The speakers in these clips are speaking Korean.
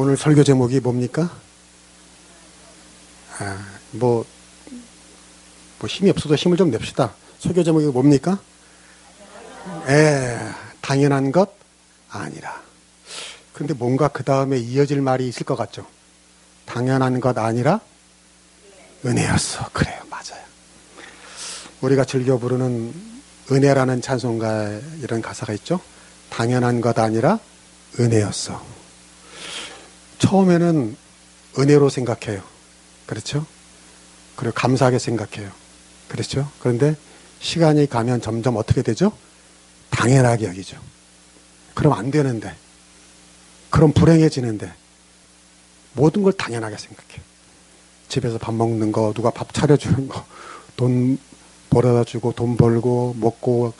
오늘 설교 제목이 뭡니까? 아, 뭐, 뭐 힘이 없어도 힘을 좀 냅시다. 설교 제목이 뭡니까? 예, 당연한 것 아니라. 근데 뭔가 그 다음에 이어질 말이 있을 것 같죠? 당연한 것 아니라 은혜였어. 그래요. 맞아요. 우리가 즐겨 부르는 은혜라는 찬송가에 이런 가사가 있죠? 당연한 것 아니라 은혜였어. 처음에는 은혜로 생각해요. 그렇죠? 그리고 감사하게 생각해요. 그렇죠? 그런데 시간이 가면 점점 어떻게 되죠? 당연하게 여기죠. 그럼 안 되는데. 그럼 불행해지는데. 모든 걸 당연하게 생각해요. 집에서 밥 먹는 거, 누가 밥 차려주는 거, 돈 벌어다 주고, 돈 벌고, 먹고,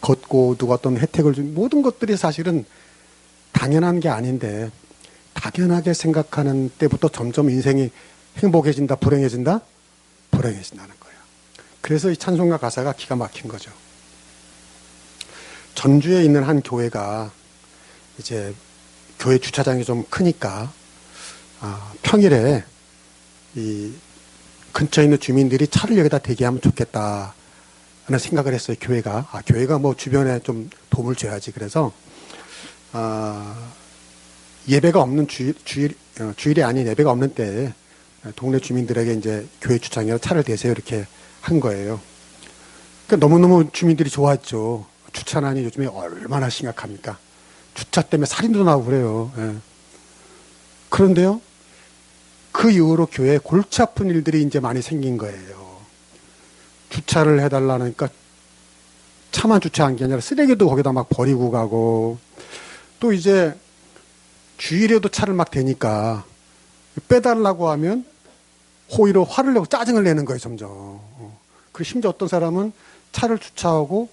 걷고, 누가 어떤 혜택을 준 모든 것들이 사실은 당연한 게 아닌데, 당연하게 생각하는 때부터 점점 인생이 행복해진다, 불행해진다? 불행해진다는 거예요. 그래서 이 찬송가 가사가 기가 막힌 거죠. 전주에 있는 한 교회가 이제 교회 주차장이 좀 크니까 아, 평일에 이 근처에 있는 주민들이 차를 여기다 대기하면 좋겠다. 하는 생각을 했어요, 교회가. 아, 교회가 뭐 주변에 좀 도움을 줘야지. 그래서, 아, 예배가 없는 주일, 주일, 어, 주일이 아닌 예배가 없는 때에 동네 주민들에게 이제 교회 주차장에 차를 대세요. 이렇게 한 거예요. 그러니까 너무너무 주민들이 좋았죠. 주차난이 요즘에 얼마나 심각합니까? 주차 때문에 살인도 나고 그래요. 예. 그런데요, 그 이후로 교회에 골치 아픈 일들이 이제 많이 생긴 거예요. 주차를 해달라니까 차만 주차한 게 아니라 쓰레기도 거기다 막 버리고 가고 또 이제 주일에도 차를 막 대니까 빼달라고 하면 호의로 화를 내고 짜증을 내는 거예요, 점점. 그 심지어 어떤 사람은 차를 주차하고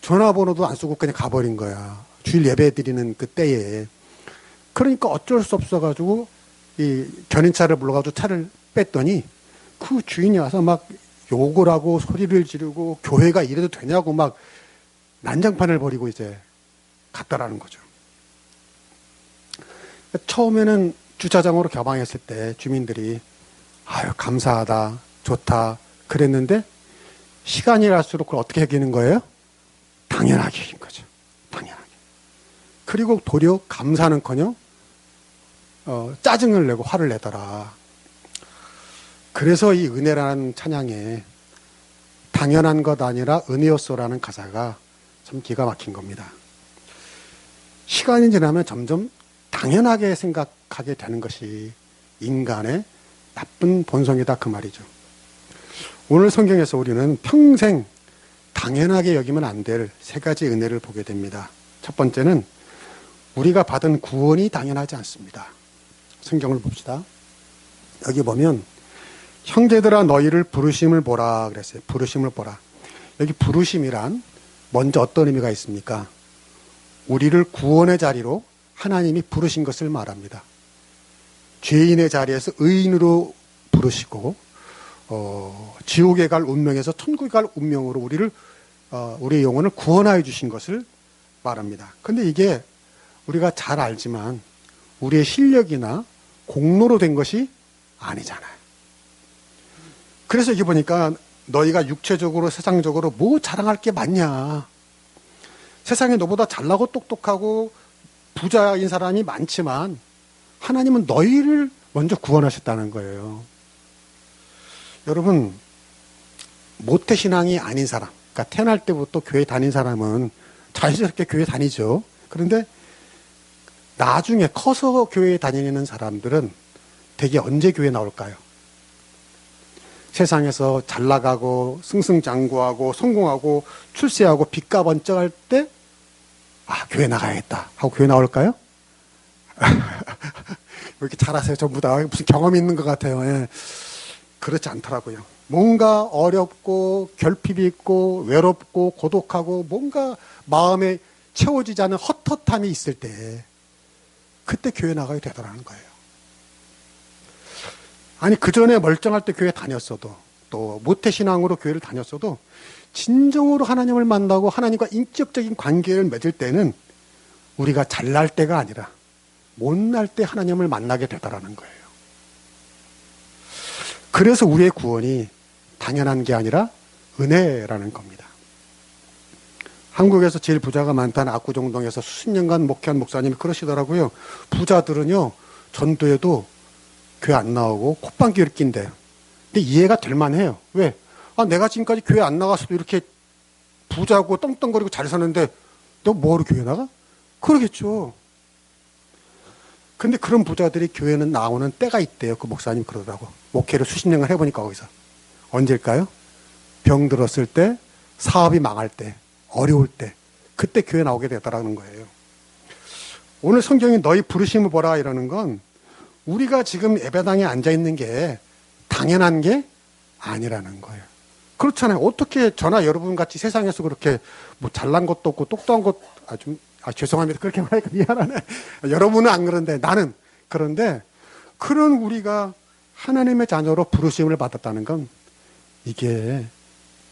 전화번호도 안 쓰고 그냥 가버린 거야. 주일 예배 드리는 그 때에. 그러니까 어쩔 수 없어가지고 이 견인차를 불러가지고 차를 뺐더니 그 주인이 와서 막 욕을 하고 소리를 지르고 교회가 이래도 되냐고 막 난장판을 벌이고 이제 갔다라는 거죠. 처음에는 주차장으로 개방했을 때 주민들이 아유 감사하다 좋다 그랬는데 시간이 갈수록 그걸 어떻게 여기는 거예요? 당연하게 여긴 거죠. 당연하게. 그리고 도리어 감사는커녕 어, 짜증을 내고 화를 내더라. 그래서 이 은혜라는 찬양에 당연한 것 아니라 은혜였소라는 가사가 참 기가 막힌 겁니다. 시간이 지나면 점점 당연하게 생각하게 되는 것이 인간의 나쁜 본성이다 그 말이죠. 오늘 성경에서 우리는 평생 당연하게 여기면 안 될 세 가지 은혜를 보게 됩니다. 첫 번째는 우리가 받은 구원이 당연하지 않습니다. 성경을 봅시다. 여기 보면 형제들아 너희를 부르심을 보라 그랬어요. 부르심을 보라. 여기 부르심이란 먼저 어떤 의미가 있습니까? 우리를 구원의 자리로 하나님이 부르신 것을 말합니다. 죄인의 자리에서 의인으로 부르시고 어, 지옥에 갈 운명에서 천국에 갈 운명으로 우리를 어, 우리의 영혼을 구원하여 주신 것을 말합니다. 근데 이게 우리가 잘 알지만 우리의 실력이나 공로로 된 것이 아니잖아요. 그래서 이게 보니까 너희가 육체적으로 세상적으로 뭐 자랑할 게 많냐. 세상에 너보다 잘나고 똑똑하고 부자인 사람이 많지만 하나님은 너희를 먼저 구원하셨다는 거예요. 여러분, 모태신앙이 아닌 사람, 그러니까 태어날 때부터 교회 다닌 사람은 자연스럽게 교회 다니죠. 그런데 나중에 커서 교회에 다니는 사람들은 대개 언제 교회 나올까요? 세상에서 잘 나가고 승승장구하고 성공하고 출세하고 빚가 번쩍할 때 아, 교회 나가야겠다 하고 교회 나올까요? 왜 이렇게 잘하세요? 전부 다 무슨 경험이 있는 것 같아요. 예. 그렇지 않더라고요. 뭔가 어렵고 결핍이 있고 외롭고 고독하고 뭔가 마음에 채워지지 않은 헛헛함이 있을 때 그때 교회 나가야 되더라는 거예요. 아니 그 전에 멀쩡할 때 교회 다녔어도 또 모태신앙으로 교회를 다녔어도 진정으로 하나님을 만나고 하나님과 인격적인 관계를 맺을 때는 우리가 잘날 때가 아니라 못날 때 하나님을 만나게 되더라는 거예요. 그래서 우리의 구원이 당연한 게 아니라 은혜라는 겁니다. 한국에서 제일 부자가 많다는 압구정동에서 수십 년간 목회한 목사님이 그러시더라고요. 부자들은요, 전도에도 교회 안 나오고 콧방귀를 낀대요. 근데 이해가 될 만해요. 왜? 아, 내가 지금까지 교회 안 나가서도 이렇게 부자고 떵떵거리고 잘 사는데 너 뭐하러 교회 나가? 그러겠죠. 근데 그런 부자들이 교회는 나오는 때가 있대요. 그 목사님 그러더라고. 목회를 수십 년간 해보니까 거기서. 언제일까요? 병 들었을 때, 사업이 망할 때, 어려울 때, 그때 교회 나오게 되더라는 거예요. 오늘 성경이 너희 부르심을 보라 이러는 건 우리가 지금 예배당에 앉아 있는 게 당연한 게 아니라는 거예요. 그렇잖아요. 어떻게 저나 여러분 같이 세상에서 그렇게 뭐 잘난 것도 없고 똑똑한 것, 아, 좀, 아, 죄송합니다. 그렇게 말하니까 미안하네. 여러분은 안 그런데 나는 그런데 그런 우리가 하나님의 자녀로 부르심을 받았다는 건 이게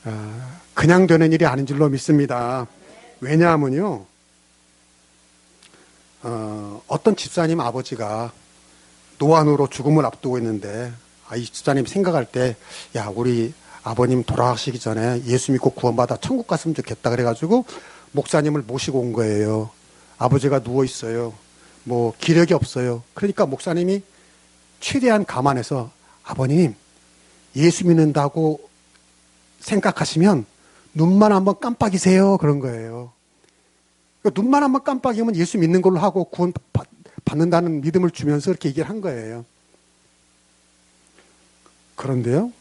아, 그냥 되는 일이 아닌 줄로 믿습니다. 왜냐하면요, 어, 어떤 집사님 아버지가 노안으로 죽음을 앞두고 있는데 아, 이 집사님 생각할 때, 야, 우리 아버님 돌아가시기 전에 예수 믿고 구원받아 천국 갔으면 좋겠다. 그래가지고 목사님을 모시고 온 거예요. 아버지가 누워 있어요. 뭐 기력이 없어요. 그러니까 목사님이 최대한 감안해서 아버님 예수 믿는다고 생각하시면 눈만 한번 깜빡이세요. 그런 거예요. 그러니까 눈만 한번 깜빡이면 예수 믿는 걸로 하고 구원 받는다는 믿음을 주면서 이렇게 얘기를 한 거예요. 그런데요,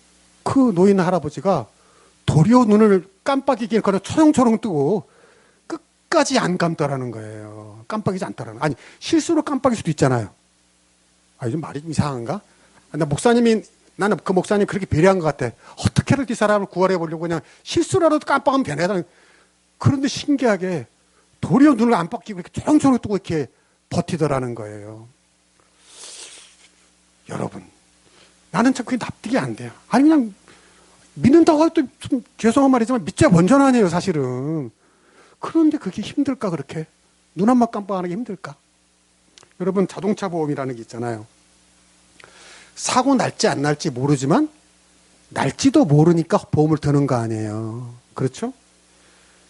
그 노인 할아버지가 도리어 눈을 깜빡이기엔 그냥 초롱초롱 뜨고 끝까지 안 감더라는 거예요. 깜빡이지 않더라는. 아니, 실수로 깜빡일 수도 있잖아요. 아, 좀 말이 좀 이상한가? 나 목사님이, 나는 그 목사님 그렇게 배려한 것 같아. 어떻게든 이 사람을 구원해 보려고 그냥 실수라도 깜빡하면 변해야 그런데 신기하게 도리어 눈을 안 빡이고 이렇게 초롱초롱 뜨고 이렇게 버티더라는 거예요. 여러분, 나는 참 그게 납득이 안 돼요. 아니, 그냥 믿는다고 해도 좀 죄송한 말이지만 믿자 먼저 아니에요, 사실은. 그런데 그게 힘들까, 그렇게? 눈 한번 깜빡하는 게 힘들까? 여러분, 자동차 보험이라는 게 있잖아요. 사고 날지 안 날지 모르지만, 날지도 모르니까 보험을 드는 거 아니에요. 그렇죠?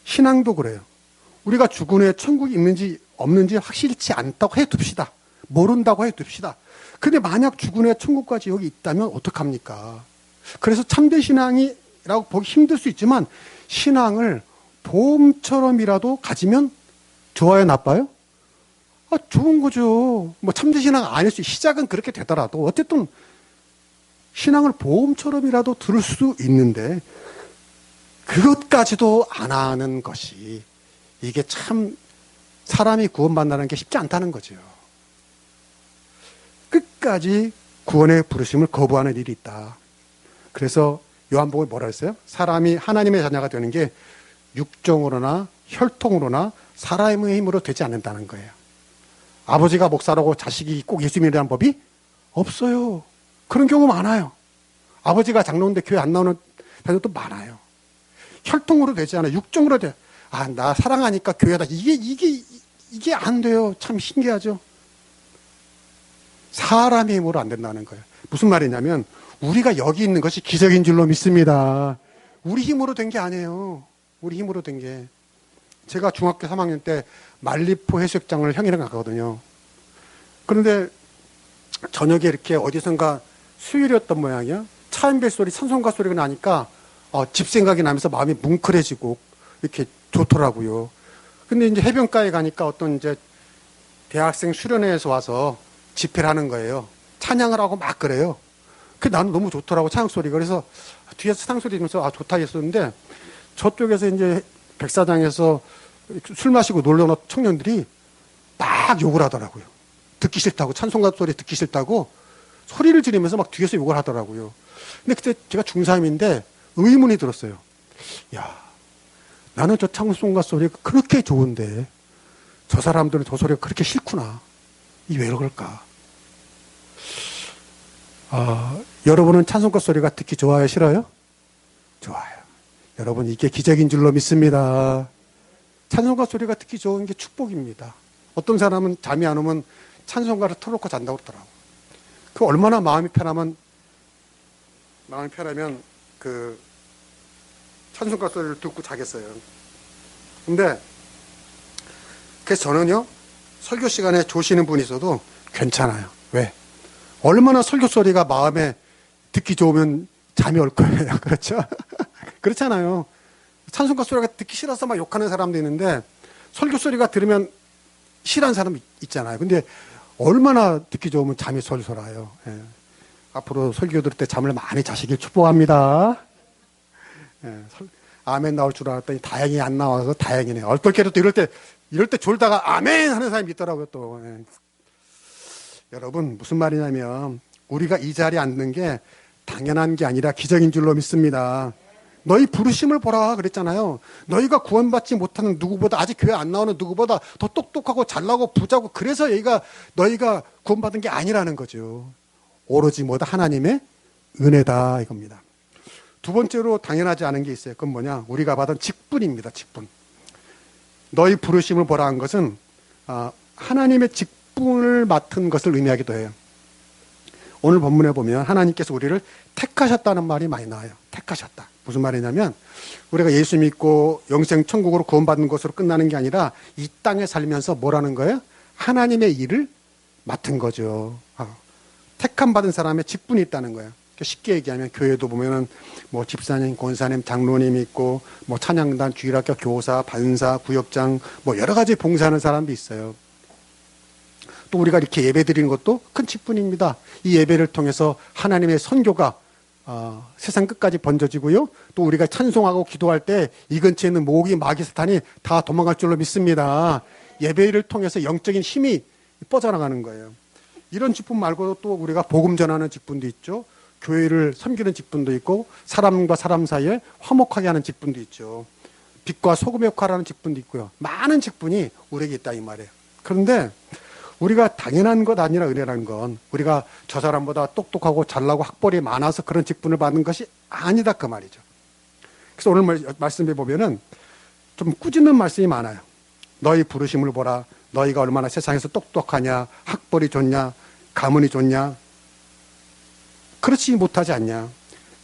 신앙도 그래요. 우리가 죽은 후에 천국이 있는지 없는지 확실치 않다고 해 둡시다. 모른다고 해 둡시다. 근데 만약 죽은 후에 천국까지 여기 있다면 어떡합니까? 그래서 참된 신앙이라고 보기 힘들 수 있지만 신앙을 보험처럼이라도 가지면 좋아요, 나빠요? 아, 좋은 거죠. 뭐 참된 신앙 아닐 수, 시작은 그렇게 되더라도 어쨌든 신앙을 보험처럼이라도 들을 수 있는데 그것까지도 안 하는 것이 이게 참 사람이 구원받는다는 게 쉽지 않다는 거죠. 끝까지 구원의 부르심을 거부하는 일이 있다. 그래서 요한복음에 뭐라 했어요? 사람이 하나님의 자녀가 되는 게 육정으로나 혈통으로나 사람의 힘으로 되지 않는다는 거예요. 아버지가 목사라고 자식이 꼭 예수 믿으라는 법이 없어요. 그런 경우 많아요. 아버지가 장로인데 교회 안 나오는 자녀도 많아요. 혈통으로 되지 않아요. 육정으로 돼. 아, 나 사랑하니까 교회다. 이게, 이게, 이게 안 돼요. 참 신기하죠. 사람의 힘으로 안 된다는 거예요. 무슨 말이냐면, 우리가 여기 있는 것이 기적인 줄로 믿습니다. 우리 힘으로 된 게 아니에요. 우리 힘으로 된 게. 제가 중학교 3학년 때 말리포 해수욕장을 형이랑 갔거든요. 그런데 저녁에 이렇게 어디선가 수요일이었던 모양이야. 차인벨 소리, 찬송가 소리가 나니까 어, 집 생각이 나면서 마음이 뭉클해지고 이렇게 좋더라고요. 근데 이제 해변가에 가니까 어떤 이제 대학생 수련회에서 와서 집회를 하는 거예요. 찬양을 하고 막 그래요. 그 나는 너무 좋더라고 찬양 소리가. 그래서 뒤에서 찬양 소리 들으면서 아 좋다 했었는데 저쪽에서 이제 백사장에서 술 마시고 놀러 온 청년들이 막 욕을 하더라고요. 듣기 싫다고 찬송가 소리 듣기 싫다고 소리를 지르면서 막 뒤에서 욕을 하더라고요. 근데 그때 제가 중3인데 의문이 들었어요. 야, 나는 저 찬송가 소리가 그렇게 좋은데 저 사람들은 저 소리가 그렇게 싫구나. 이 왜 그럴까? 아, 여러분은 찬송가 소리가 듣기 좋아요, 싫어요? 좋아요. 여러분, 이게 기적인 줄로 믿습니다. 찬송가 소리가 듣기 좋은 게 축복입니다. 어떤 사람은 잠이 안 오면 찬송가를 틀어놓고 잔다고 그러더라고. 그 얼마나 마음이 편하면 마음이 편하면 그 찬송가 소리를 듣고 자겠어요. 근데 그래서 저는요 설교 시간에 조시는 분이 있어도 괜찮아요. 왜? 얼마나 설교 소리가 마음에 듣기 좋으면 잠이 올 거예요. 그렇죠? 그렇잖아요. 찬송가 소리가 듣기 싫어서 막 욕하는 사람도 있는데 설교 소리가 들으면 싫어하는 사람 있잖아요. 근데 얼마나 듣기 좋으면 잠이 솔솔 와요. 예. 앞으로 설교 들을 때 잠을 많이 자시길 축복합니다. 예. 아멘 나올 줄 알았더니 다행히 안 나와서 다행이네요. 어떨게도 또 이럴 때, 이럴 때 졸다가 아멘 하는 사람이 있더라고요, 또. 예. 여러분, 무슨 말이냐면, 우리가 이 자리에 앉는 게 당연한 게 아니라 기적인 줄로 믿습니다. 너희 부르심을 보라 그랬잖아요. 너희가 구원받지 못하는 누구보다 아직 교회 안 나오는 누구보다 더 똑똑하고 잘나고 부자고 그래서 여기가 너희가 구원받은 게 아니라는 거죠. 오로지 뭐다 하나님의 은혜다 이겁니다. 두 번째로 당연하지 않은 게 있어요. 그건 뭐냐? 우리가 받은 직분입니다. 직분. 너희 부르심을 보라 한 것은 아, 하나님의 직 분을 맡은 것을 의미하기도 해요. 오늘 본문에 보면 하나님께서 우리를 택하셨다는 말이 많이 나와요. 택하셨다. 무슨 말이냐면 우리가 예수 믿고 영생 천국으로 구원받는 것으로 끝나는 게 아니라 이 땅에 살면서 뭐라는 거예요? 하나님의 일을 맡은 거죠. 아, 택함 받은 사람의 직분이 있다는 거예요. 쉽게 얘기하면 교회도 보면은 뭐 집사님, 권사님, 장로님 있고 뭐 찬양단, 주일학교 교사, 반사, 구역장 뭐 여러 가지 봉사하는 사람도 있어요. 또 우리가 이렇게 예배 드리는 것도 큰 직분입니다. 이 예배를 통해서 하나님의 선교가 어, 세상 끝까지 번져지고요. 또 우리가 찬송하고 기도할 때 이 근처에 있는 모기, 마귀, 사탄이 다 도망갈 줄로 믿습니다. 예배를 통해서 영적인 힘이 뻗어나가는 거예요. 이런 직분 말고도 또 우리가 복음 전하는 직분도 있죠. 교회를 섬기는 직분도 있고 사람과 사람 사이에 화목하게 하는 직분도 있죠. 빛과 소금의 역할을 하는 직분도 있고요. 많은 직분이 우리에게 있다 이 말이에요. 그런데 우리가 당연한 것 아니라 은혜라는 건 우리가 저 사람보다 똑똑하고 잘나고 학벌이 많아서 그런 직분을 받는 것이 아니다 그 말이죠. 그래서 오늘 말씀해 보면은 좀 꾸짖는 말씀이 많아요. 너희 부르심을 보라. 너희가 얼마나 세상에서 똑똑하냐, 학벌이 좋냐, 가문이 좋냐. 그렇지 못하지 않냐.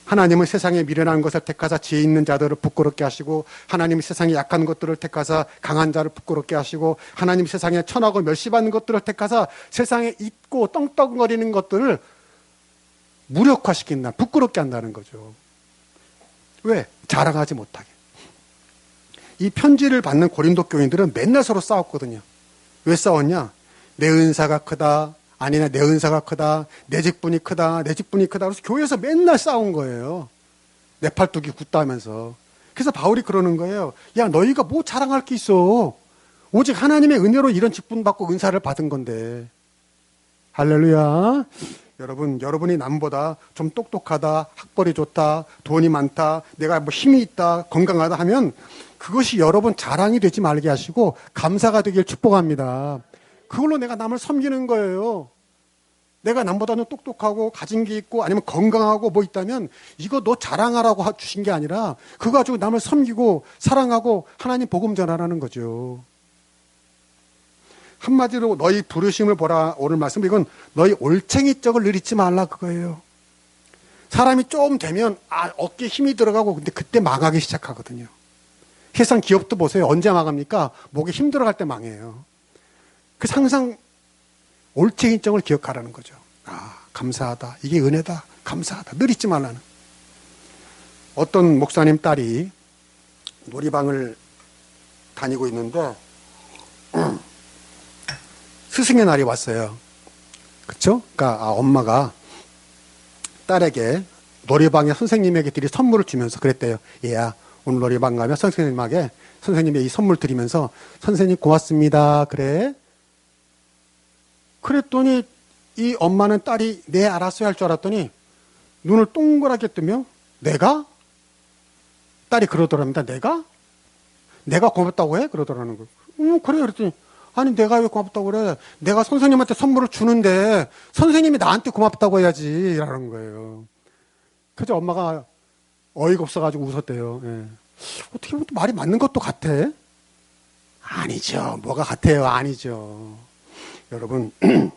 하나님은 세상에 미련한 것을 택하사 지혜 있는 자들을 부끄럽게 하시고 하나님은 세상에 약한 것들을 택하사 강한 자를 부끄럽게 하시고 하나님 세상에 천하고 멸시받는 것들을 택하사 세상에 있고 떵떵거리는 것들을 무력화시킨다. 부끄럽게 한다는 거죠. 왜? 자랑하지 못하게. 이 편지를 받는 고린도 교인들은 맨날 서로 싸웠거든요. 왜 싸웠냐? 내 은사가 크다. 아니나 내 은사가 크다, 내 직분이 크다, 내 직분이 크다. 그래서 교회에서 맨날 싸운 거예요. 내 팔뚝이 굳다 하면서. 그래서 바울이 그러는 거예요. 야, 너희가 뭐 자랑할 게 있어. 오직 하나님의 은혜로 이런 직분 받고 은사를 받은 건데. 할렐루야. 여러분, 여러분이 남보다 좀 똑똑하다, 학벌이 좋다, 돈이 많다, 내가 뭐 힘이 있다, 건강하다 하면 그것이 여러분 자랑이 되지 말게 하시고 감사가 되길 축복합니다. 그걸로 내가 남을 섬기는 거예요. 내가 남보다는 똑똑하고 가진 게 있고 아니면 건강하고 뭐 있다면 이거 너 자랑하라고 주신 게 아니라 그거 가지고 남을 섬기고 사랑하고 하나님 복음 전하라는 거죠. 한마디로 너희 부르심을 보라 오늘 말씀 이건 너희 올챙이 쪽을 늘리지 말라 그거예요. 사람이 좀 되면 아 어깨에 힘이 들어가고 근데 그때 망하기 시작하거든요. 세상 기업도 보세요. 언제 망합니까? 목에 힘 들어갈 때 망해요. 그 항상 올챙이점을 기억하라는 거죠. 아, 감사하다. 이게 은혜다. 감사하다. 늘 잊지 말라는. 어떤 목사님 딸이 놀이방을 다니고 있는데 스승의 날이 왔어요. 그렇죠? 그러니까 아, 엄마가 딸에게 놀이방에 선생님에게 드릴 선물을 주면서 그랬대요. 얘야, 오늘 놀이방 가면 선생님에게 선생님의 이 선물 드리면서 선생님 고맙습니다. 그래. 그랬더니 이 엄마는 딸이 네 알았어야 할 줄 알았더니 눈을 동그랗게 뜨며 내가 딸이 그러더랍니다. 내가 내가 고맙다고 해 그러더라는 거예요. 음 그래 그랬더니 아니 내가 왜 고맙다고 그래? 내가 선생님한테 선물을 주는데 선생님이 나한테 고맙다고 해야지 라는 거예요. 그래서 엄마가 어이가 없어가지고 웃었대요. 예. 어떻게 보면 말이 맞는 것도 같아? 아니죠. 뭐가 같아요? 아니죠. 여러분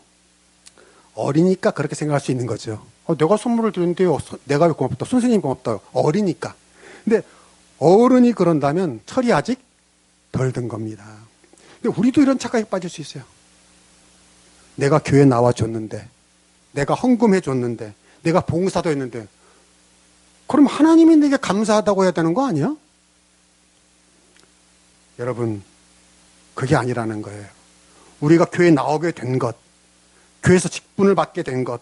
어리니까 그렇게 생각할 수 있는 거죠. 어, 내가 선물을 드렸는데요. 내가 왜 고맙다. 선생님 고맙다. 어리니까. 근데 어른이 그런다면 철이 아직 덜 든 겁니다. 근데 우리도 이런 착각에 빠질 수 있어요. 내가 교회 나와줬는데, 내가 헌금해줬는데, 내가 봉사도 했는데, 그럼 하나님이 내게 감사하다고 해야 되는 거 아니야? 여러분, 그게 아니라는 거예요. 우리가 교회 나오게 된 것, 교회에서 직분을 받게 된 것,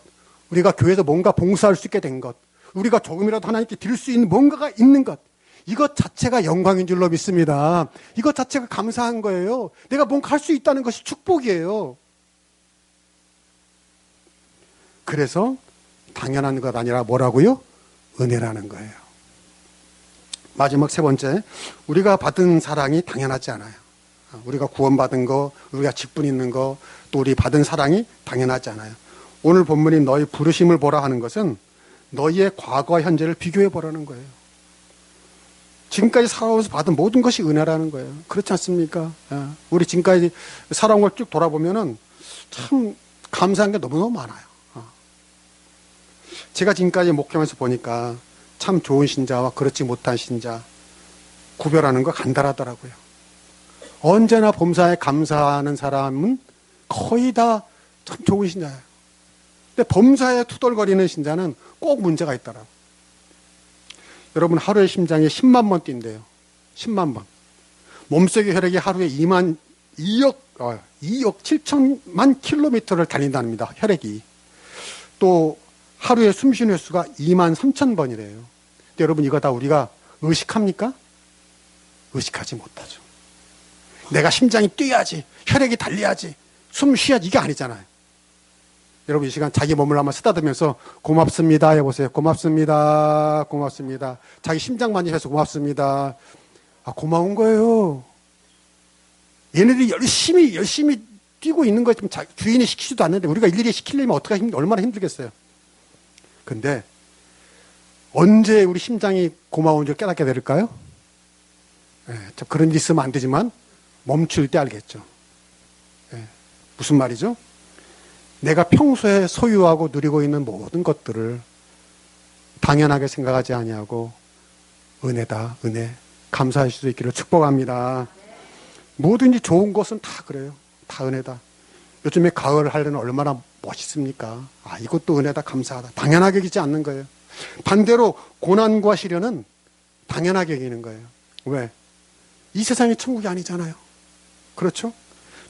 우리가 교회에서 뭔가 봉사할 수 있게 된 것, 우리가 조금이라도 하나님께 드릴 수 있는 뭔가가 있는 것, 이것 자체가 영광인 줄로 믿습니다. 이것 자체가 감사한 거예요. 내가 뭔가 할 수 있다는 것이 축복이에요. 그래서 당연한 것 아니라 뭐라고요? 은혜라는 거예요. 마지막 세 번째, 우리가 받은 사랑이 당연하지 않아요. 우리가 구원받은 거, 우리가 직분 있는 거, 또 우리 받은 사랑이 당연하지 않아요. 오늘 본문이 너희 부르심을 보라 하는 것은 너희의 과거와 현재를 비교해 보라는 거예요. 지금까지 살아오면서 받은 모든 것이 은혜라는 거예요. 그렇지 않습니까? 예. 우리 지금까지 살아온 걸 쭉 돌아보면은 참 감사한 게 너무너무 많아요. 어. 제가 지금까지 목회하면서 보니까 참 좋은 신자와 그렇지 못한 신자 구별하는 거 간단하더라고요. 언제나 범사에 감사하는 사람은 거의 다 참 좋은 신자예요. 근데 범사에 투덜거리는 신자는 꼭 문제가 있더라고요. 여러분 하루에 심장이 10만 번 뛴대요. 10만 번. 몸속의 혈액이 하루에 2만 2억 어, 2억 7천만 킬로미터를 달린답니다. 혈액이. 또 하루에 숨쉬는 횟수가 2만 3천 번이래요. 여러분 이거 다 우리가 의식합니까? 의식하지 못하죠. 내가 심장이 뛰어야지, 혈액이 달려야지, 숨 쉬어야지 이게 아니잖아요. 여러분 이 시간 자기 몸을 한번 쓰다듬면서 고맙습니다 해보세요. 고맙습니다. 고맙습니다. 자기 심장 만지셔서 고맙습니다. 아, 고마운 거예요. 얘네들이 열심히, 열심히 뛰고 있는 거 지금 주인이 시키지도 않는데 우리가 일일이 시키려면 어떻게 힘, 얼마나 힘들겠어요. 근데 언제 우리 심장이 고마운 줄 깨닫게 될까요? 예, 그런 일 있으면 안 되지만 멈출 때 알겠죠. 예, 무슨 말이죠? 내가 평소에 소유하고 누리고 있는 모든 것들을 당연하게 생각하지 아니하고 은혜다, 은혜. 감사할 수 있기를 축복합니다. 뭐든지 좋은 것은 다 그래요. 다 은혜다. 요즘에 가을 하려는 얼마나 멋있습니까? 아, 이것도 은혜다, 감사하다. 당연하게 여기지 않는 거예요. 반대로 고난과 시련은 당연하게 여기는 거예요. 왜? 이 세상이 천국이 아니잖아요. 그렇죠?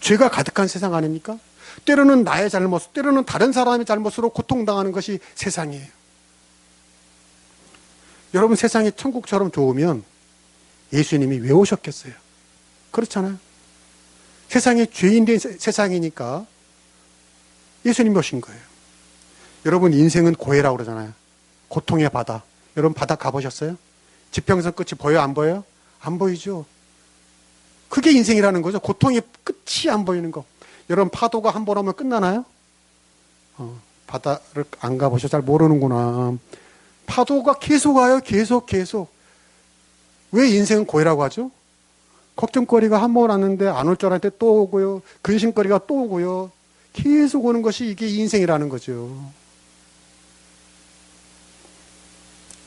죄가 가득한 세상 아닙니까? 때로는 나의 잘못, 때로는 다른 사람의 잘못으로 고통당하는 것이 세상이에요. 여러분 세상이 천국처럼 좋으면 예수님이 왜 오셨겠어요? 그렇잖아요. 세상이 죄인된 세상이니까 예수님이 오신 거예요. 여러분 인생은 고해라고 그러잖아요. 고통의 바다. 여러분 바다 가보셨어요? 지평선 끝이 보여 안 보여요? 안 보이죠. 그게 인생이라는 거죠. 고통의 끝이 안 보이는 거. 여러분 파도가 한 번 오면 끝나나요? 어, 바다를 안 가보셔 잘 모르는구나. 파도가 계속 와요. 계속 계속. 왜 인생은 고해라고 하죠? 걱정거리가 한 번 왔는데 안 올 줄 알았는데 또 오고요. 근심거리가 또 오고요. 계속 오는 것이 이게 인생이라는 거죠.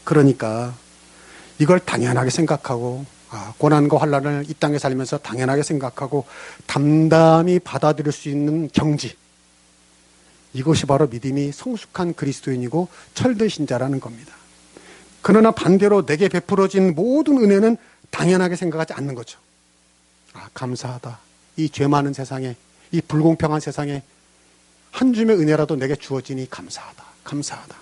그러니까 이걸 당연하게 생각하고 아, 고난과 환란을 이 땅에 살면서 당연하게 생각하고 담담히 받아들일 수 있는 경지. 이것이 바로 믿음이 성숙한 그리스도인이고 철든 신자라는 겁니다. 그러나 반대로 내게 베풀어진 모든 은혜는 당연하게 생각하지 않는 거죠. 아, 감사하다. 이 죄 많은 세상에, 이 불공평한 세상에 한 줌의 은혜라도 내게 주어지니 감사하다. 감사하다.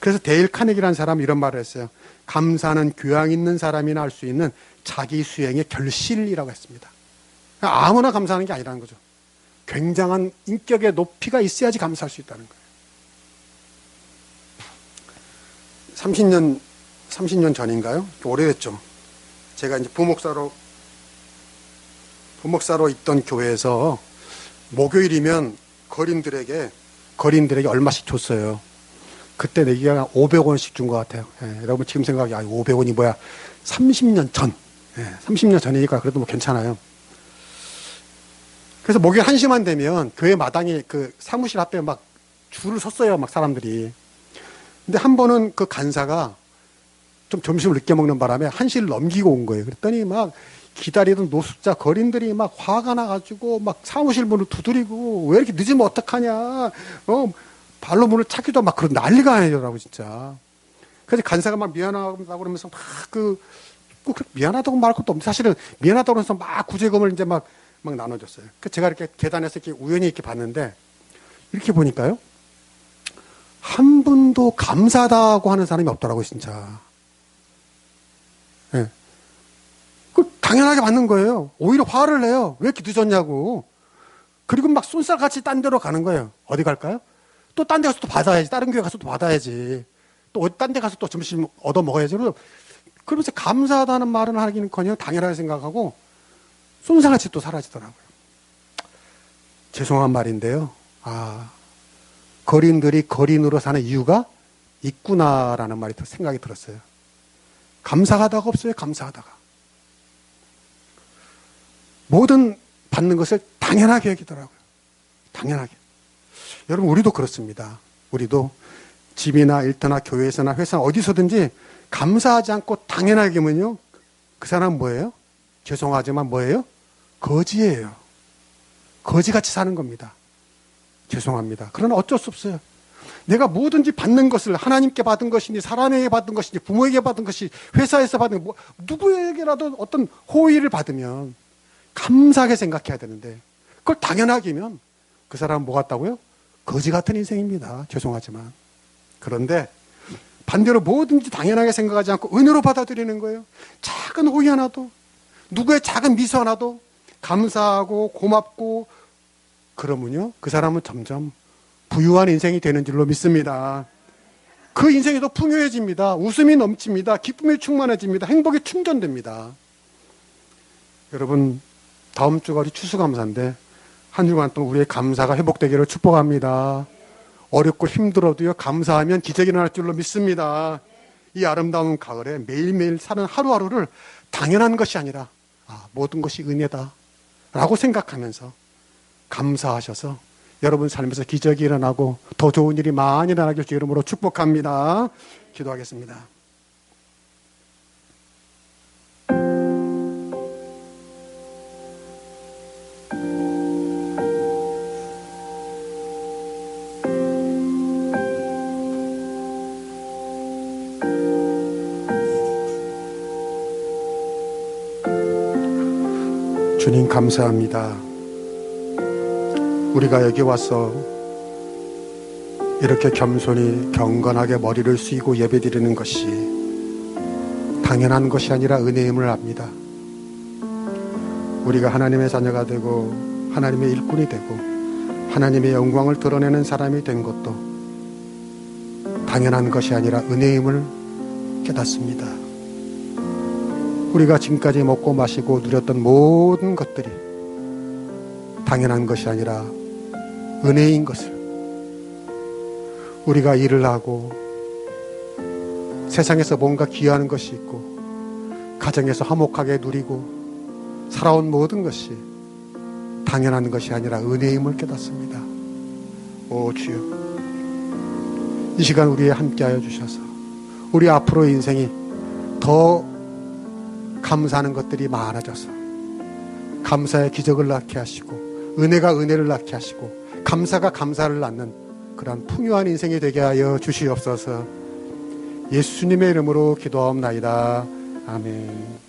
그래서 데일 카네기라는 사람이 이런 말을 했어요. 감사는 교양 있는 사람이나 할 수 있는 자기 수행의 결실이라고 했습니다. 아무나 감사하는 게 아니라는 거죠. 굉장한 인격의 높이가 있어야지 감사할 수 있다는 거예요. 30년, 30년 전인가요? 오래됐죠. 제가 이제 부목사로, 부목사로 있던 교회에서 목요일이면 거린들에게, 거린들에게 얼마씩 줬어요. 그때 내기가 500원씩 준 것 같아요. 예, 여러분 지금 생각이 아 500원이 뭐야? 30년 전. 예, 30년 전이니까 그래도 뭐 괜찮아요. 그래서 목요일 1시만 되면 교회 마당에 그 사무실 앞에 막 줄을 섰어요. 막 사람들이. 근데 한 번은 그 간사가 좀 점심을 늦게 먹는 바람에 1시를 넘기고 온 거예요. 그랬더니 막 기다리던 노숙자 거린들이 막 화가 나가지고 막 사무실 문을 두드리고 왜 이렇게 늦으면 어떡하냐. 어, 발로 문을 찾기도 막 그런 난리가 아니더라고, 진짜. 그래서 간사가 막 미안하다고 그러면서 막 그, 꼭 미안하다고 말할 것도 없는데 사실은 미안하다고 그러면서 막 구제금을 이제 막, 막 나눠줬어요. 그 제가 이렇게 계단에서 이렇게 우연히 이렇게 봤는데 이렇게 보니까요. 한 분도 감사하다고 하는 사람이 없더라고요, 진짜. 예. 네. 그 당연하게 받는 거예요. 오히려 화를 내요. 왜 이렇게 늦었냐고. 그리고 막 쏜살같이 딴 데로 가는 거예요. 어디 갈까요? 또 딴 데 가서 또 받아야지. 다른 교회 가서 또 받아야지. 또 딴 데 가서 또 점심 얻어 먹어야지. 그러면서 감사하다는 말은 하기는 커녕 당연하게 생각하고 쏜살같이 또 사라지더라고요. 죄송한 말인데요. 아, 거린들이 거린으로 사는 이유가 있구나라는 말이 생각이 들었어요. 감사하다가 없어요, 감사하다가. 모든 받는 것을 당연하게 여기더라고요. 당연하게. 여러분, 우리도 그렇습니다. 우리도 집이나 일터나 교회에서나 회사 어디서든지 감사하지 않고 당연하게 하면요. 그 사람은 뭐예요? 죄송하지만 뭐예요? 거지예요. 거지같이 사는 겁니다. 죄송합니다. 그러나 어쩔 수 없어요. 내가 뭐든지 받는 것을 하나님께 받은 것이니 사람에게 받은 것이니 부모에게 받은 것이 회사에서 받은 뭐 누구에게라도 어떤 호의를 받으면 감사하게 생각해야 되는데 그걸 당연하게면 그 사람은 뭐 같다고요? 거지 같은 인생입니다. 죄송하지만. 그런데 반대로 뭐든지 당연하게 생각하지 않고 은혜로 받아들이는 거예요. 작은 호의 하나도 누구의 작은 미소 하나도 감사하고 고맙고 그러면요, 그 사람은 점점 부유한 인생이 되는 줄로 믿습니다. 그 인생이 더 풍요해집니다. 웃음이 넘칩니다. 기쁨이 충만해집니다. 행복이 충전됩니다. 여러분, 다음 주가 우리 추수감사인데, 한 주간 동안 우리의 감사가 회복되기를 축복합니다. 어렵고 힘들어도요, 감사하면 기적이 일어날 줄로 믿습니다. 이 아름다운 가을에 매일매일 사는 하루하루를 당연한 것이 아니라, 아, 모든 것이 은혜다. 라고 생각하면서 감사하셔서 여러분 삶에서 기적이 일어나고 더 좋은 일이 많이 일어나길 주 이름으로 축복합니다. 기도하겠습니다. 주님 감사합니다. 우리가 여기 와서 이렇게 겸손히 경건하게 머리를 숙이고 예배드리는 것이 당연한 것이 아니라 은혜임을 압니다. 우리가 하나님의 자녀가 되고 하나님의 일꾼이 되고 하나님의 영광을 드러내는 사람이 된 것도 당연한 것이 아니라 은혜임을 깨닫습니다. 우리가 지금까지 먹고 마시고 누렸던 모든 것들이 당연한 것이 아니라 은혜인 것을 우리가 일을 하고 세상에서 뭔가 기여하는 것이 있고 가정에서 화목하게 누리고 살아온 모든 것이 당연한 것이 아니라 은혜임을 깨닫습니다. 오 주여 이 시간 우리에 함께하여 주셔서 우리 앞으로 인생이 더 감사하는 것들이 많아져서 감사의 기적을 낳게 하시고 은혜가 은혜를 낳게 하시고 감사가 감사를 낳는 그러한 풍요한 인생이 되게 하여 주시옵소서 예수님의 이름으로 기도하옵나이다. 아멘.